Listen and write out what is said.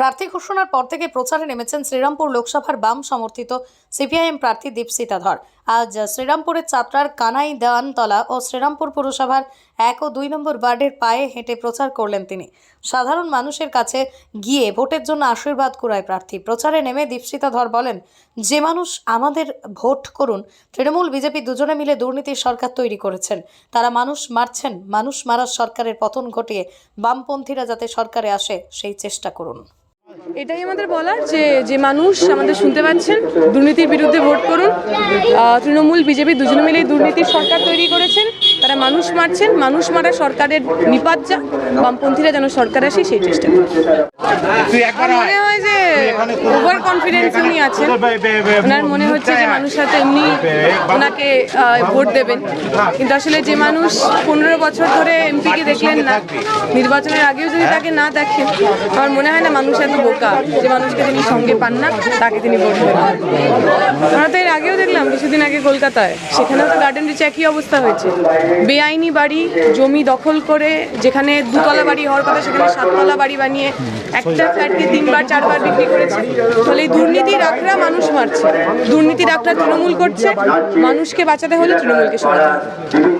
প্রার্থী ঘোষণার পর থেকে প্রচারে নেমেছেন শ্রীরামপুর লোকসভার বাম সমর্থিত সিপিআইএম প্রার্থী দীপসিতা ধর আজ শ্রীরামপুরের চাপড়ার কানাই দেওয়ানতলা ও শ্রীরামপুর পুরসভার এক ও দুই নম্বর ওয়ার্ডের পায়ে হেঁটে প্রচার করলেন তিনি। সাধারণ মানুষের কাছে গিয়ে ভোটের জন্য আশীর্বাদ কুড়ায় প্রার্থী। প্রচারে নেমে দীপসিতা ধর বলেন, যে মানুষ আমাদের ভোট করুন, তৃণমূল, বিজেপি দুজনে মিলে দুর্নীতির সরকার তৈরি করেছেন। তারা মানুষ মারছেন, মানুষ মারার সরকারের পতন ঘটিয়ে বামপন্থীরা যাতে সরকারে আসে, সেই চেষ্টা করুন। এটাই আমাদের বলার যে যে মানুষ আমাদের শুনতে পাচ্ছেন, দুর্নীতির বিরুদ্ধে ভোট করুন। তৃণমূল, বিজেপি দুজনে মিলেই দুর্নীতির সরকার তৈরি করেছেন। তারা মানুষ মারছেন, মানুষ মারা সরকারের নিপাত যা বামপন্থীরা যেন সরকার আসে সেই চেষ্টা করুন। তুই একবার মনে হয় যে ওভার কনফিডেন্স উনি আছেন। ওনার মনে হচ্ছে যে মানুষ হয়তো এমনি ওনাকে ভোট দেবেন। কিন্তু আসলে যে মানুষ পনেরো বছর ধরে এমপিকে দেখলেন না নির্বাচনের আগেও যদি তাকে না দেখেন আমার মনে হয় না মানুষ এত বোকা যে মানুষকে তিনি সঙ্গে পান না তাকে তিনি ভোট দেবেন। আমরা তো এর আগেও দেখলাম কিছুদিন আগে কলকাতায়। সেখানেও তো গার্ডেন রিচে একই অবস্থা হয়েছে। বেআইনি বাড়ি জমি দখল করে যেখানে দুতলা বাড়ি হওয়ার কথা সেখানে সাততলা বাড়ি বানিয়ে একটা ফ্ল্যাটকে তিনবার, চারবার বিক্রি করেছে। ফলে এই দুর্নীতি ডাকরা মানুষ মারছে। দুর্নীতি ডাকরা তৃণমূল করছে। মানুষকে বাঁচাতে হলে তৃণমূলকে সরাতে